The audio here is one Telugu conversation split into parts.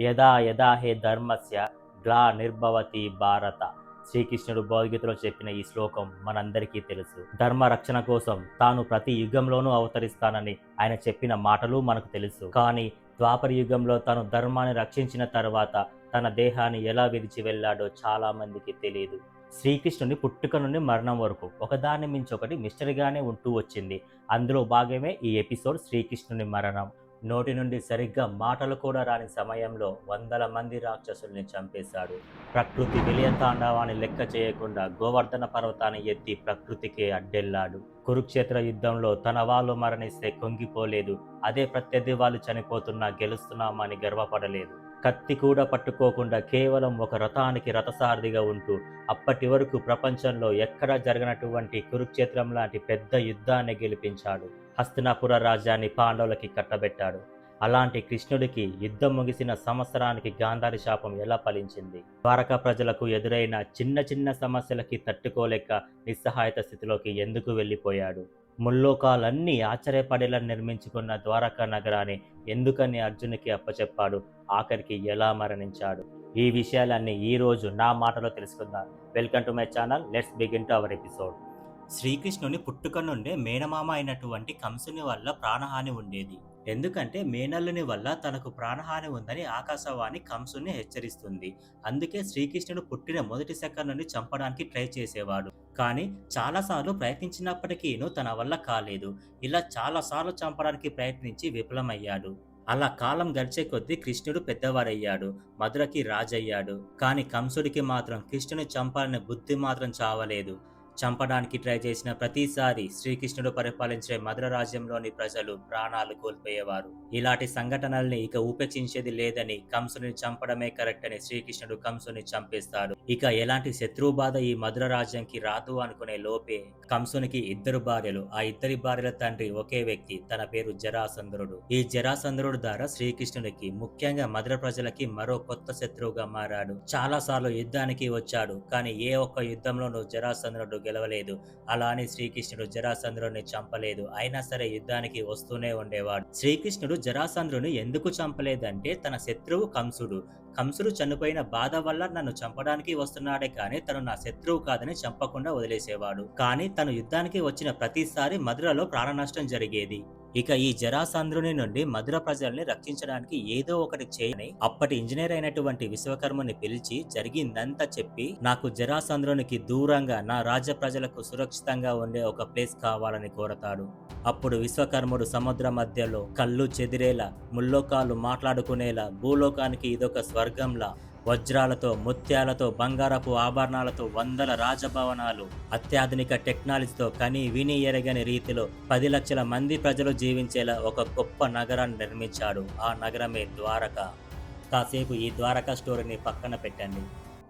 యదా యదా హే ధర్మస్య గ్లా నిర్భవతి భారత. శ్రీకృష్ణుడు భగవద్గీతలో చెప్పిన ఈ శ్లోకం మనందరికీ తెలుసు. ధర్మ రక్షణ కోసం తాను ప్రతి యుగంలోనూ అవతరిస్తానని ఆయన చెప్పిన మాటలు మనకు తెలుసు. కానీ ద్వాపర యుగంలో తాను ధర్మాన్ని రక్షించిన తర్వాత తన దేహాన్ని ఎలా విడిచి వెళ్ళాడో చాలా మందికి తెలియదు శ్రీకృష్ణుని పుట్టుక నుండి మరణం వరకు ఒకదాని మించి ఒకటి మిస్టరీగానే ఉంటూ వచ్చింది. అందులో భాగమే ఈ ఎపిసోడ్ శ్రీకృష్ణుని మరణం. నోటి నుండి సరిగ్గా మాటలు కూడా రాని సమయంలో వందల మంది రాక్షసుల్ని చంపేశాడు. ప్రకృతి విలయతాండవాన్ని లెక్క చేయకుండా గోవర్ధన పర్వతాన్ని ఎత్తి ప్రకృతికి అడ్డెల్లాడు కురుక్షేత్ర యుద్ధంలో తన వాళ్ళు మరణిస్తే కొంగిపోలేదు. అదే ప్రత్యర్థి వాళ్ళు చనిపోతున్నా గెలుస్తున్నామని గర్వపడలేదు. కత్తి కూడా పట్టుకోకుండా కేవలం ఒక రథానికి రథసారథిగా ఉంటూ అప్పటి వరకు ప్రపంచంలో ఎక్కడా జరగనటువంటి కురుక్షేత్రం లాంటి పెద్ద యుద్ధాన్ని గెలిపించాడు. హస్తినాపుర రాజ్యాన్ని పాండవులకి కట్టబెట్టాడు. అలాంటి కృష్ణుడికి యుద్ధం ముగిసిన సంవత్సరానికి గాంధారి శాపం ఎలా ఫలించింది? ద్వారకా ప్రజలకు ఎదురైన చిన్న చిన్న సమస్యలకి తట్టుకోలేక నిస్సహాయత స్థితిలోకి ఎందుకు వెళ్ళిపోయాడు? ముల్లోకాలన్నీ ఆశ్చర్యపడేలా నిర్మించుకున్న ద్వారకా నగరాన్ని ఎందుకని అర్జునికి అప్పచెప్పాడు? ఆఖరికి ఎలా మరణించాడు? ఈ విషయాలన్నీ ఈ రోజు నా మాటలో తెలుసుకుందాం. Welcome to my channel. Let's begin to our episode. శ్రీకృష్ణుని పుట్టుక నుండే మేనమామ అయినటువంటి కంసుని వల్ల ప్రాణహాని ఉండేది. ఎందుకంటే మేనల్లుని వల్ల తనకు ప్రాణహాని ఉందని ఆకాశవాణి కంసుని హెచ్చరిస్తుంది. అందుకే శ్రీకృష్ణుడు పుట్టిన మొదటి సెకండ్ నుండి చంపడానికి ట్రై చేసేవాడు. కానీ చాలాసార్లు ప్రయత్నించినప్పటికీను తన వల్ల కాలేదు. ఇలా చాలాసార్లు చంపడానికి ప్రయత్నించి విఫలమయ్యాడు. అలా కాలం గడిచే కొద్దీ కృష్ణుడు పెద్దవాడయ్యాడు మధురకి రాజయ్యాడు. కానీ కంసుడికి మాత్రం కృష్ణుని చంపాలనే బుద్ధి మాత్రం చావలేదు. చంపడానికి ట్రై చేసిన ప్రతిసారి శ్రీకృష్ణుడు పరిపాలించే మధుర రాజ్యంలోని ప్రజలు ప్రాణాలు కోల్పోయేవారు. ఇలాంటి సంఘటనల్ని ఇక ఉపేక్షించేది లేదని కంసుని చంపడమే కరెక్ట్ అని శ్రీకృష్ణుడు కంసుని చంపేస్తాడు. ఇక ఎలాంటి శత్రు బాధ ఈ మధుర రాజ్యంకి రాదు అనుకునే లోపే కంసునికి ఇద్దరు భార్యలు. ఆ ఇద్దరి భార్యల తండ్రి ఒకే వ్యక్తి తన పేరు జరాసంద్రుడు. ఈ జరాసంద్రుడు ద్వారా శ్రీకృష్ణుడికి ముఖ్యంగా మధుర ప్రజలకి మరో కొత్త శత్రువుగా మారాడు. చాలా సార్లు యుద్ధానికి వచ్చాడు కానీ ఏ ఒక్క యుద్ధంలోనూ జరాసంద్రుడు గెలవలేదు. అలానే శ్రీకృష్ణుడు జరాసంధ్రుని చంపలేదు. అయినా సరే యుద్ధానికి వస్తూనే ఉండేవాడు. శ్రీకృష్ణుడు జరాసంద్రుని ఎందుకు చంపలేదంటే తన శత్రువు కంసుడు. కంసుడు చనిపోయిన బాధ వల్ల నన్ను చంపడానికి వస్తున్నాడే కానీ తను నా శత్రువు కాదని చంపకుండా వదిలేసేవాడు. కానీ తను యుద్ధానికి వచ్చిన ప్రతిసారి మధురలో ప్రాణ నష్టం జరిగేది. ఇక ఈ జరాసంద్రుని నుండి మధుర ప్రజల్ని రక్షించడానికి ఏదో ఒకటి చేయని అప్పటి ఇంజనీర్ అయినటువంటి విశ్వకర్మని పిలిచి జరిగిందంతా చెప్పి నాకు జరాసంద్రునికి దూరంగా నా రాజ్య ప్రజలకు సురక్షితంగా ఉండే ఒక ప్లేస్ కావాలని కోరతాడు. అప్పుడు విశ్వకర్ముడు సముద్ర మధ్యలో కళ్ళు చెదిరేలా ముల్లోకాలు మాట్లాడుకునేలా భూలోకానికి ఇదొక స్వర్గంలా వజ్రాలతో ముత్యాలతో బంగారపు ఆభరణాలతో వందల రాజభవనాలు. అత్యాధునిక టెక్నాలజీతో కని విని ఎరగని రీతిలో పది లక్షల మంది ప్రజలు జీవించేలా ఒక గొప్ప నగరాన్ని నిర్మించాడు ఆ నగరమే ద్వారక. కాసేపు ఈ ద్వారక స్టోరీని పక్కన పెట్టండి.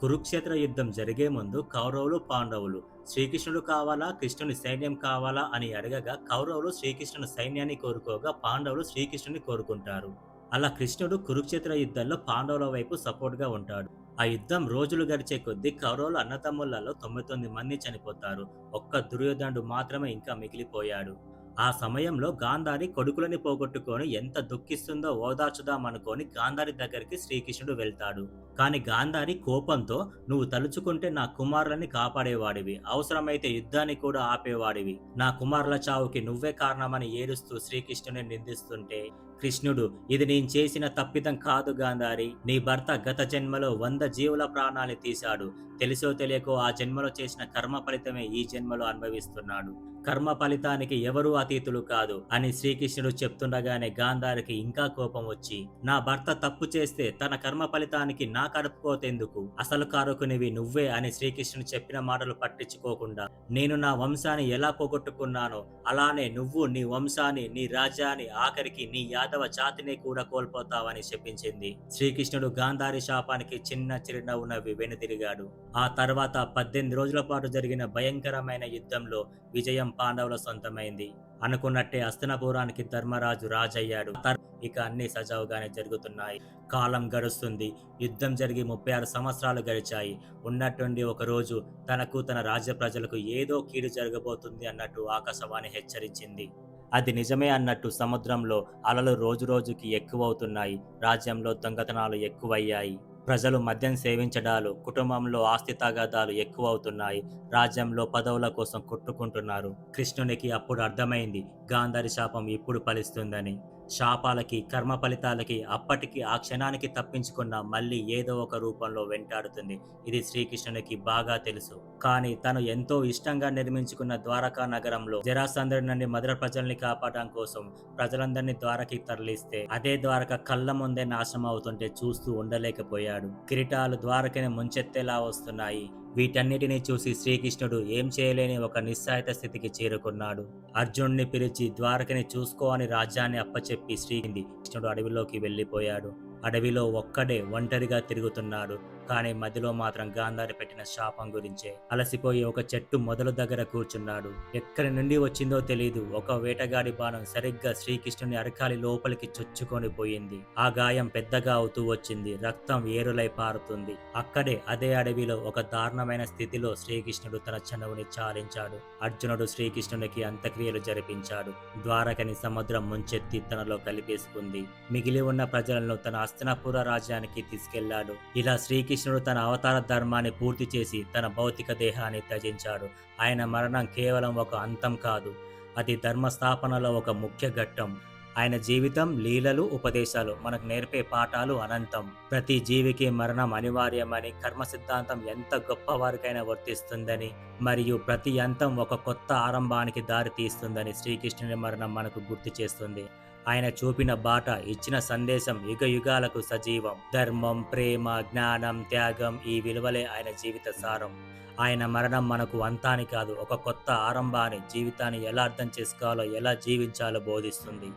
కురుక్షేత్ర యుద్ధం జరిగే ముందు కౌరవులు పాండవులు శ్రీకృష్ణుడు కావాలా కృష్ణుని సైన్యం కావాలా అని అడగగా కౌరవులు శ్రీకృష్ణుని సైన్యాన్ని కోరుకోగా పాండవులు శ్రీకృష్ణుని కోరుకుంటారు. అలా కృష్ణుడు కురుక్షేత్ర యుద్ధంలో పాండవుల వైపు సపోర్ట్గా ఉంటాడు. ఆ యుద్ధం రోజులు గడిచే కొద్దీ కౌరవులు అన్నతమ్ములలో తొంభై తొమ్మిది మంది చనిపోతారు. ఒక్క దుర్యోధనుడు మాత్రమే ఇంకా మిగిలిపోయాడు. ఆ సమయంలో గాంధారి కొడుకులని పోగొట్టుకొని ఎంత దుఃఖిస్తుందో ఓదార్చుదామనుకొని గాంధారి దగ్గరికి శ్రీకృష్ణుడు వెళ్తాడు. కానీ గాంధారి కోపంతో నువ్వు తలుచుకుంటే నా కుమారులని కాపాడేవాడివి. అవసరమైతే యుద్ధాన్ని కూడా ఆపేవాడివి. నా కుమారుల చావుకి నువ్వే కారణమని ఏడుస్తూ శ్రీకృష్ణుని నిందిస్తుంటే కృష్ణుడు ఇది నేను చేసిన తప్పిదం కాదు గాంధారి. నీ భర్త గత జన్మలో వంద జీవుల ప్రాణాలు తీశాడు. తెలుసో తెలియకో ఆ జన్మలో చేసిన కర్మ ఫలితమే ఈ జన్మలో అనుభవిస్తున్నాడు. కర్మ ఫలితానికి ఎవరూ అతీతులు కాదు అని శ్రీకృష్ణుడు చెప్తుండగానే గాంధారికి ఇంకా కోపం వచ్చి నా భర్త తప్పు చేస్తే తన కర్మ ఫలితానికి నా కడుపుకోతేందుకు అసలు కారకునివి నువ్వే అని శ్రీకృష్ణుడు చెప్పిన మాటలు పట్టించుకోకుండా నేను నా వంశాన్ని ఎలా పోగొట్టుకున్నానో అలానే నువ్వు నీ వంశాన్ని నీ రాజ్యాన్ని ఆఖరికి నీ యాదవ జాతిని కూడా కోల్పోతావని చెప్పించింది. శ్రీకృష్ణుడు గాంధారి శాపానికి చిన్న చిరునవ్వు నవ్వి వెనుదిరిగాడు. ఆ తర్వాత పద్దెనిమిది రోజుల పాటు జరిగిన భయంకరమైన యుద్ధంలో విజయం పాండవుల సొంతమైంది. అనుకున్నట్టే అస్తనపురానికి ధర్మరాజు రాజయ్యాడు. తర్- ఇక అన్ని సజావుగానే జరుగుతున్నాయి. కాలం గడుస్తుంది. యుద్ధం జరిగి ముప్పై ఆరు సంవత్సరాలు గడిచాయి. ఉన్నట్టుండి ఒక రోజు తనకు తన రాజ్య ప్రజలకు ఏదో కీడు జరగబోతుంది అన్నట్టు ఆకాశవాణి హెచ్చరించింది. అది నిజమే అన్నట్టు సముద్రంలో అలలు రోజురోజుకి ఎక్కువవుతున్నాయి. రాజ్యంలో దొంగతనాలు ఎక్కువయ్యాయి. ప్రజలు మద్యం సేవించడాలు కుటుంబంలో ఆస్తి తగాదాలు ఎక్కువవుతున్నాయి. రాజ్యంలో పదవుల కోసం కొట్టుకుంటున్నారు. కృష్ణునికి అప్పుడు అర్థమైంది గాంధారి శాపం ఇప్పుడు ఫలిస్తుందని. శాపాలకి కర్మ ఫలితాలకి అప్పటికి ఆ క్షణానికి తప్పించుకున్న మళ్ళీ ఏదో ఒక రూపంలో వెంటాడుతుంది. ఇది శ్రీకృష్ణునికి బాగా తెలుసు. కానీ తను ఎంతో ఇష్టంగా నిర్మించుకున్న ద్వారకా నగరంలో జరాసంధుడి నుండి మధుర ప్రజల్ని కాపాడడం కోసం ప్రజలందరినీ ద్వారకి తరలిస్తే అదే ద్వారక కళ్ళ ముందే నాశనం అవుతుంటే చూస్తూ ఉండలేకపోయాడు. కిరీటాలు ద్వారకని ముంచెత్తేలా వస్తున్నాయి. వీటన్నిటిని చూసి శ్రీకృష్ణుడు ఏం చేయలేని ఒక నిస్సాయిత స్థితికి చేరుకున్నాడు. అర్జునుడిని పిలిచి ద్వారకని చూసుకో అని రాజ్యాన్ని అప్పచెప్పి శ్రీకింది కృష్ణుడు అడవిలోకి వెళ్ళిపోయాడు. అడవిలో ఒక్కడే ఒంటరిగా తిరుగుతున్నాడు. కానీ మధ్యలో మాత్రం గాంధారి పెట్టిన శాపం గురించే అలసిపోయి ఒక చెట్టు మొదలు దగ్గర కూర్చున్నాడు. ఎక్కడి నుండి వచ్చిందో తెలియదు ఒక వేటగాడి బాణం సరిగ్గా శ్రీకృష్ణుని అరకాలి లోపలికి చొచ్చుకొని పోయింది. ఆ గాయం పెద్దగా అవుతూ వచ్చింది. రక్తం ఏరులై పారుతుంది. అక్కడే అదే అడవిలో ఒక దారుణమైన స్థితిలో శ్రీకృష్ణుడు తన చనువుని చాలించాడు. అర్జునుడు శ్రీకృష్ణునికి అంత్యక్రియలు జరిపించాడు. ద్వారకని సముద్రం ముంచెత్తి తనలో కలిపేసుకుంది. మిగిలి ఉన్న ప్రజలను తన హస్తినాపుర రాజ్యానికి తీసుకెళ్ళాడు. ఇలా శ్రీకృష్ణుడు తన అవతార ధర్మాన్ని పూర్తి చేసి తన భౌతిక దేహాన్ని త్యజించాడు. ఆయన మరణం కేవలం ఒక అంతం కాదు అది ధర్మస్థాపనలో ఒక ముఖ్య ఘట్టం. ఆయన జీవితం లీలలు ఉపదేశాలు మనకు నేర్పే పాఠాలు అనంతం. ప్రతి జీవికి మరణం అనివార్యమని కర్మ సిద్ధాంతం ఎంత గొప్పవారికైనా వర్తిస్తుందని మరియు ప్రతి అంతం ఒక కొత్త ఆరంభానికి దారి తీస్తుందని శ్రీకృష్ణుని మరణం మనకు గుర్తు చేస్తుంది. ఆయన చూపిన బాట ఇచ్చిన సందేశం యుగ యుగాలకు సజీవం. ధర్మం ప్రేమ జ్ఞానం త్యాగం ఈ విలువలే ఆయన జీవిత సారం. ఆయన మరణం మనకు అంతాని కాదు ఒక కొత్త ఆరంభాన్ని జీవితాన్ని ఎలా అర్థం చేసుకోవాలో ఎలా జీవించాలో బోధిస్తుంది.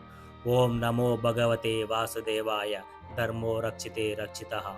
ఓం నమో భగవతే వాసుదేవాయ. ధర్మో రక్షితే రక్షిత.